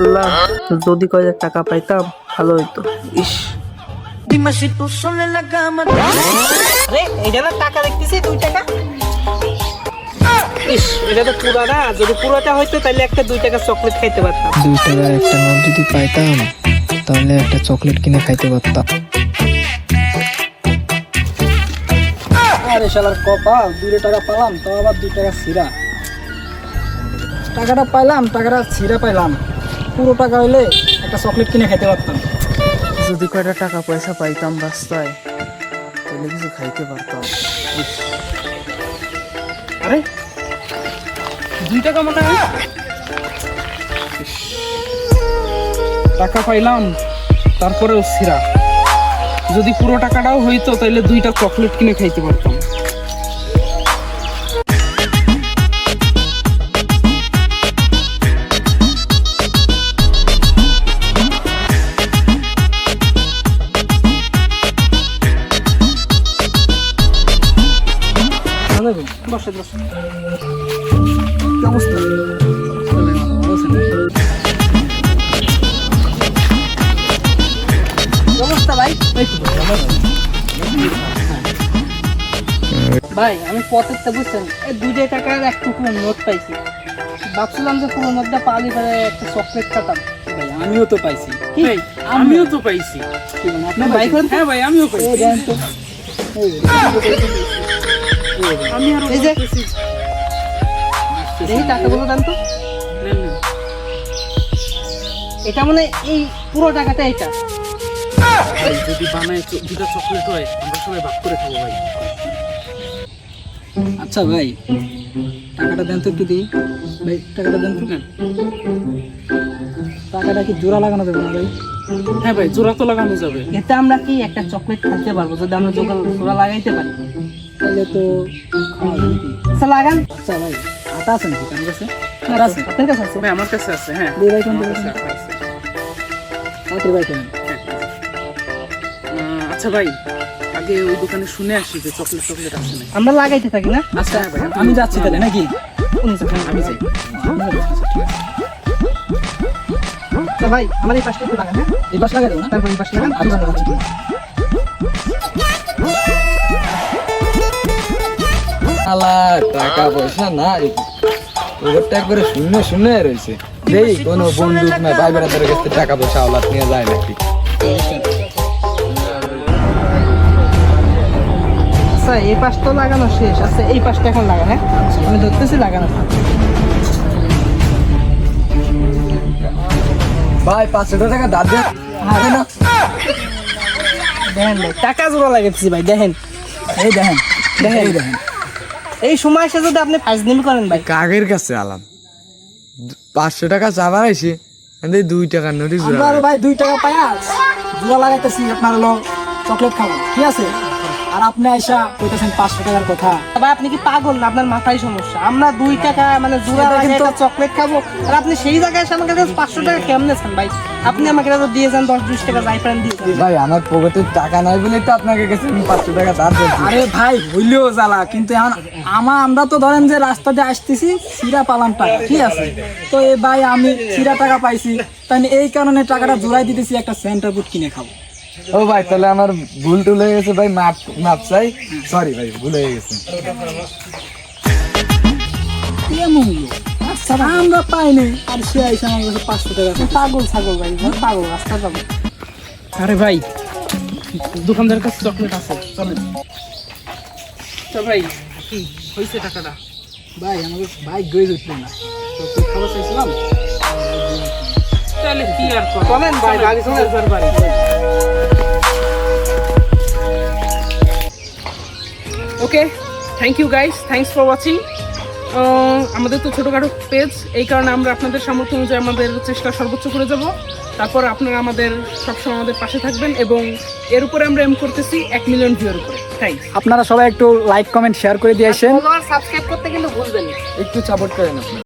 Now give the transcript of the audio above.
আল্লাহ যদি কয়েক টাকা পাইতাম ভালো হইতো। ইস। আরে এই না টাকা দেখতেছি দুই টাকা। ইস এটা তো পুরা না। যদি পুরোটা হইতো তাহলে একটা দুই টাকা চকলেট খাইতে পারতাম। দুই টাকার একটা নোট যদি পাইতাম তাহলে একটা চকলেট কিনে খাইতে পারতাম। আরে শালার কপাল দুই টাকা পেলাম তো আবার দুই টাকা ছিঁড়া। টাকাটা পাইলাম টাকাটা ছিঁড়া পাইলাম। পুরো টাকা হইলে একটা চকলেট কিনে খেতে পারতাম। যদি কয়টা টাকা পয়সা পাইতাম রাস্তায় তাহলে কিছু খাইতে পারতাম। আরে দুই টাকা মনে হয় টাকা পাইলাম তারপরেও সিরা। যদি পুরো টাকাটাও হইতো তাহলে দুইটা চকলেট কিনে খাইতে পারতাম। বসে কি অবস্থা? ভাই? ভাই আমি পথেরটা বুঝছেন এই দুইটা টাকার এক টুকরো নোট পাইছি। ভাবছিলাম যে পুরো নোটটা পালি পরে একটা চকলেট খাতাম। ভাই আমিও তো পাইছি। কি? আমিও তো পাইছি। আপনি পাইছেন? হ্যাঁ ভাই আমিও পাইছি। এই দেন তো। এই যে, এই টাকাগুলো দেন তো এটা মানে এই পুরো টাকাটা এটা যদি বানায় দুটা চকলেট হয় আমরা সবাই ভাগ করে খাব ভাই আচ্ছা ভাই টাকাটা দেন তো একটু দিই। ভাই টাকাটা দেন তো কেন টাকাটা কি জোড়া লাগানো যাবে না ভাই? হ্যাঁ ভাই জোড়া তো লাগানো যাবে। এতে আমরা কি একটা চকলেট খেতে পারব? যদি আমরা জোড়া লাগাইতে পারি। তাহলে তো খাওয়া আচ্ছা লাগান। আচ্ছা ভাই আটা আছে নাকি? আমার কাছে? আছে। আপনার কাছে আছে? ভাই আমার কাছে আছে হ্যাঁ। দিয়ে ভাই কোন আমার কাছে আছে, আছে। ভাই কোন আচ্ছা ভাই আগে ওই দোকানে শুনে আসি যে চকলেট চকলেট আছে না আমরা লাগাইতে থাকি না? আচ্ছা আমি যাচ্ছি তাহলে নাকি? আমি যাই আচ্ছা ভাই আমার এই পাশটা একটু লাগান হ্যাঁ? এই পাশ লাগাই দেবো না? তারপর এই পাশে লাগান আমি আলা টাকা পয়সা নাই। ওদেরটা একবারে শূন্য শূন্য রয়েছে। যেই কোনো বন্দুক না ভাই বেড়াদের কাছে টাকা পয়সা আওলাদ নিয়ে যায় নাকি? আচ্ছা এই পাশ তো লাগানো শেষ। আচ্ছা এই পাশটা এখন লাগান হ্যাঁ? আমি ধরতেছি লাগানো ভাই পাঁচশো টাকা দাঁত দেন দেখেন ভাই টাকা জোড়া লাগাইতেছি ভাই দেখেন। এই দেখেন দেখেন এই দেখেন। এই সময় এসে যদি আপনি ফাজনিমি করেন ভাই। কাকের কাছে আলাম। পাঁচশো টাকা চা বাড়াইছে এই দুই টাকার আরও ভাই দুই টাকা পায়া জোড়া লাগাইতেছি আপনার হলো চকলেট খাব। ঠিক আছে? আর আপনি আইসা কইতেছেন পাঁচশো টাকার কথা। ভাই আপনি কি পাগল না? আপনার মাথায় সমস্যা। আমরা দুই টাকা মানে জোড়া কিন্তু- চকলেট খাব। আর আপনি সেই জায়গায় এসে আমাকে পাঁচশো টাকা কেমনে চান ভাই? আপনি আমাকে তো দিয়ে যান দশ বিশ টাকা যাই পারেন দিয়ে ভাই আমার পকেটে টাকা নাই বলে তো আপনাকে কাছে পাঁচশো টাকা দিয়েছি আরে ভাই হইলেও জ্বালা কিন্তু এখন আমা আমরা তো ধরেন যে রাস্তা দিয়ে আসতেছি সিরা পালাম টাকা ঠিক আছে? তো এই ভাই আমি সিরা টাকা পাইছি তাই এই কারণে টাকাটা জোড়াই দিতেছি একটা সেন্টার বুট কিনে খাব। ও ভাই তাহলে আমার ভুল টুল হয়ে গেছে ভাই মাপ মাপ চাই। সরি ভাই ভুল হয়ে গেছে? আচ্ছা আমরা পাইনি আর সে আইসা আমার কাছে পাঁচশো টাকা। পাগল ছাগল ভাই পাগল রাস্তা পাগল আরে ভাই দোকানদারের কাছে চকলেট আছে চলেন। আচ্ছা ভাই কি হয়েছে টাকাটা? ভাই আমাকে বাইক গয়ে উঠল না। তো খাবার চাইছিলাম? তাহলে কি আর কর? চলেন ভাই গাড়ি চলেন। বাড়ি। Okay thank you guys thanks for watching আমাদের তো ছোটোখাটো পেজ এই কারণে আমরা আপনাদের সামর্থ্য অনুযায়ী আমাদের চেষ্টা সর্বোচ্চ করে যাব। তারপর আপনারা আমাদের সবসময় আমাদের পাশে থাকবেন এবং এর উপরে আমরা এম করতেছি এক মিলিয়ন ভিউর উপরে। থ্যাংক আপনারা সবাই একটু লাইক কমেন্ট শেয়ার করে দিয়ে আসেন। সাবস্ক্রাইব করতে কিন্তু ভুলবেন একটু সাপোর্ট করেন আপনি